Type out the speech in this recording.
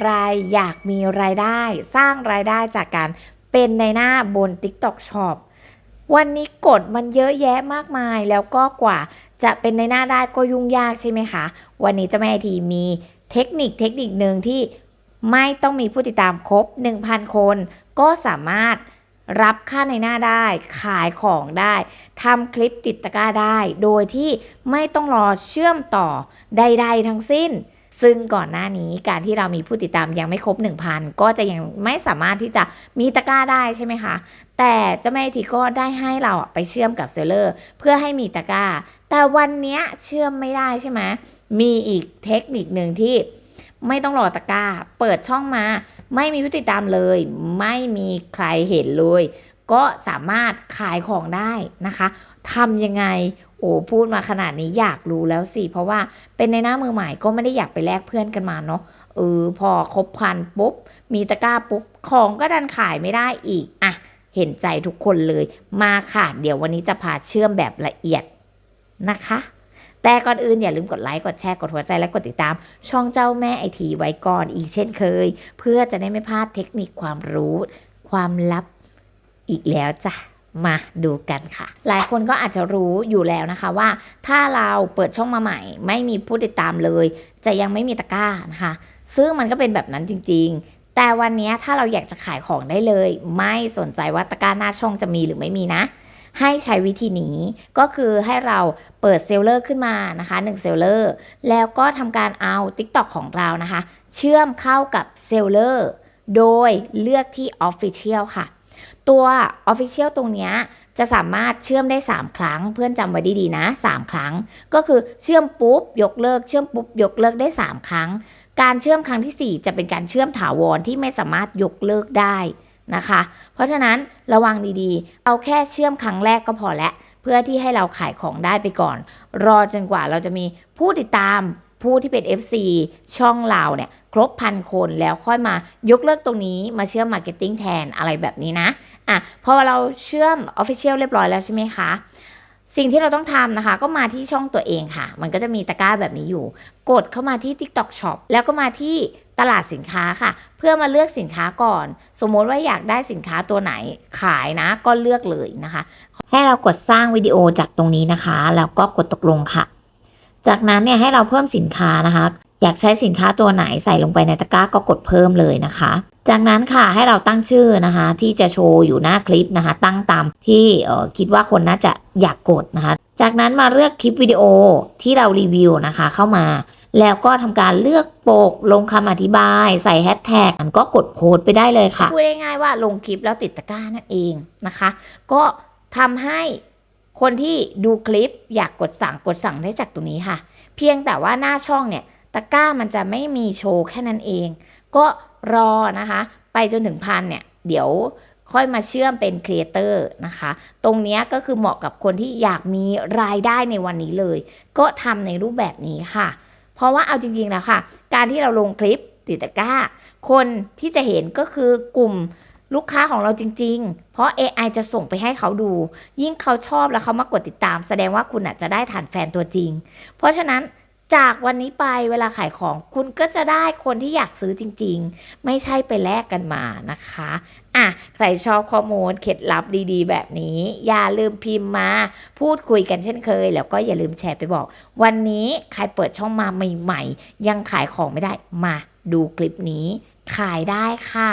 ใครอยากมีรายได้ สร้างรายได้จากการเป็นในหน้าบน TikTok Shop วันนี้กฎมันเยอะแยะมากมายแล้วก็กว่าจะเป็นในหน้าได้ก็ยุ่งยากใช่ไหมคะ วันนี้เจะแม่ทีมีเทคนิคเทคนิคหนึ่งที่ไม่ต้องมีผู้ติดตามครบ 1,000 คน ก็สามารถรับค่าในหน้าได้ ขายของได้ทำคลิปติดตะกร้าได้ โดยที่ไม่ต้องรอเชื่อมต่อใด ๆ ทั้งสิ้น ซึ่งก่อนหน้านี้การที่เรามีผู้ติดตามยังไม่ครบ 1,000 ก็จะยังไม่สามารถที่จะมีตะกร้าได้ใช่ไหมคะ แต่เจ้าแม่ทีก็ได้ให้เราไปเชื่อมกับเซลเลอร์เพื่อให้มีตะกร้า แต่วันนี้เชื่อมไม่ได้ใช่ไหมมีอีกเทคนิคหนึ่งที่ไม่ต้องรอตะกร้า เปิดช่องมา ไม่มีผู้ติดตามเลย ไม่มีใครเห็นเลย ก็สามารถขายของได้นะคะ ทำยังไง โอ้พูดมาขนาดนี้อยากรู้แล้วสิ เพราะว่าเป็นในหน้ามือใหม่ก็ไม่ได้อยากไปแลกเพื่อนกันมาเนาะเออพอคบพันปุ๊บ มีตะกร้าปุ๊บ ของก็ดันขายไม่ได้อีกอะเห็นใจทุกคนเลยมาค่ะ เดี๋ยววันนี้จะพาเชื่อมแบบละเอียดนะคะ แต่ก่อนอื่นอย่าลืมกดไลค์ กดแชร์ กดหัวใจและกดติดตาม ช่องเจ้าแม่ไอทีไว้ก่อนอีกเช่นเคย เพื่อจะได้ไม่พลาดเทคนิคความรู้ ความลับอีกแล้วจ้ะ มาดูกันค่ะ หลายคนก็อาจจะรู้อยู่แล้วนะคะว่า ถ้าเราเปิดช่องมาใหม่ ไม่มีผู้ติดตามเลย จะยังไม่มีตะกร้านะคะ ซึ่งมันก็เป็นแบบนั้นจริง ๆ แต่วันนี้ถ้าเราอยากจะขายของได้เลย ไม่สนใจว่าตะกร้าหน้าช่องจะมีหรือไม่มีนะ ให้ใช้วิธีนี้ก็คือให้เราเปิดเซลเลอร์ขึ้นมานะคะ1เซลเลอร์แล้วก็ทำการเอา TikTok ของเรานะคะ เชื่อมเข้ากับเซลเลอร์โดยเลือกที่ Official ค่ะ ตัว Official ตรงนี้จะสามารถเชื่อมได้ 3 ครั้ง เพื่อนจำไว้ดีๆนะ 3 ครั้ง ก็คือเชื่อมปุ๊บ ยกเลิกเชื่อมปุ๊บ ยกเลิกได้ 3 ครั้ง การเชื่อมครั้งทีสี่ 4 จะเป็นการเชื่อมถาวรที่ไม่สามารถยกเลิกได้นะคะ เพราะฉะนั้นระวังดีๆ เอาแค่เชื่อมครั้งแรกก็พอแล้วเพื่อที่ให้เราขายของได้ไปก่อน รอจนกว่าเราจะมีผู้ติดตาม ผู้ที่เป็น FC ช่องเราเนี่ยครบพันคนแล้วค่อยมายกเลิกตรงนี้มาเชื่อม Marketing แทนอะไรแบบนี้นะอะพอเราเชื่อม Official เรียบร้อยแล้วใช่ไหมคะ สิ่งที่เราต้องทำนะคะ ก็มาที่ช่องตัวเองค่ะ มันก็จะมีตะกร้าแบบนี้อยู่ กดเข้ามาที่ TikTok Shop แล้วก็มาที่ตลาดสินค้าค่ะ เพื่อมาเลือกสินค้าก่อน สมมติว่าอยากได้สินค้าตัวไหนขายนะก็เลือกเลยนะคะ ให้เรากดสร้างวิดีโอจากตรงนี้นะคะ แล้วก็กดตกลงค่ะ จากนั้นเนี่ยให้เราเพิ่มสินค้านะคะ อยากใช้สินค้าตัวไหนใส่ลงไปในตะกร้าก็กดเพิ่มเลยนะคะ จากนั้นค่ะให้เราตั้งชื่อนะคะ ที่จะโชว์อยู่หน้าคลิปนะคะ ตั้งตามที่คิดว่าคนน่าจะอยากกดนะคะ จากนั้นมาเลือกคลิปวิดีโอที่เรารีวิวนะคะเข้ามา แล้วก็ทำการเลือกปกลงคำอธิบาย ใส่แฮชแท็กมันก็กดโพสต์ไปได้เลยค่ะพูดง่ายๆว่าลงคลิปแล้วติดตะกร้านั่นเองนะคะ ก็ทำให้ คนที่ดูคลิปอยากกดสั่งกดสั่งได้จากตรงนี้ค่ะ เพียงแต่ว่าหน้าช่องเนี่ยตะกร้ามันจะไม่มีโชว์แค่นั้นเอง ก็รอนะคะ ไปจนถึงพันเนี่ย เดี๋ยวค่อยมาเชื่อมเป็นครีเอเตอร์นะคะ ตรงนี้ก็คือเหมาะกับคนที่อยากมีรายได้ในวันนี้เลย ก็ทำในรูปแบบนี้ค่ะ เพราะว่าเอาจริงๆแล้วค่ะ การที่เราลงคลิปติดตะกร้า คนที่จะเห็นก็คือกลุ่ม ลูกค้าของเราจริง ๆ เพราะ AI จะส่งไปให้เขาดู ยิ่งเขาชอบแล้วเขามากดติดตาม แสดงว่าคุณอาจจะได้ฐานแฟนตัวจริง เพราะฉะนั้นจากวันนี้ไปเวลาขายของคุณก็จะได้คนที่อยากซื้อจริง ๆ ไม่ใช่ไปแลกกันมานะคะ อะ ใครชอบข้อมูลเคล็ดลับดีๆ แบบนี้ อย่าลืมพิมพ์มา พูดคุยกันเช่นเคย แล้วก็อย่าลืมแชร์ไปบอก วันนี้ใครเปิดช่องมาใหม่ ๆ ยังขายของไม่ได้มาดูคลิปนี้ ขายได้ค่ะ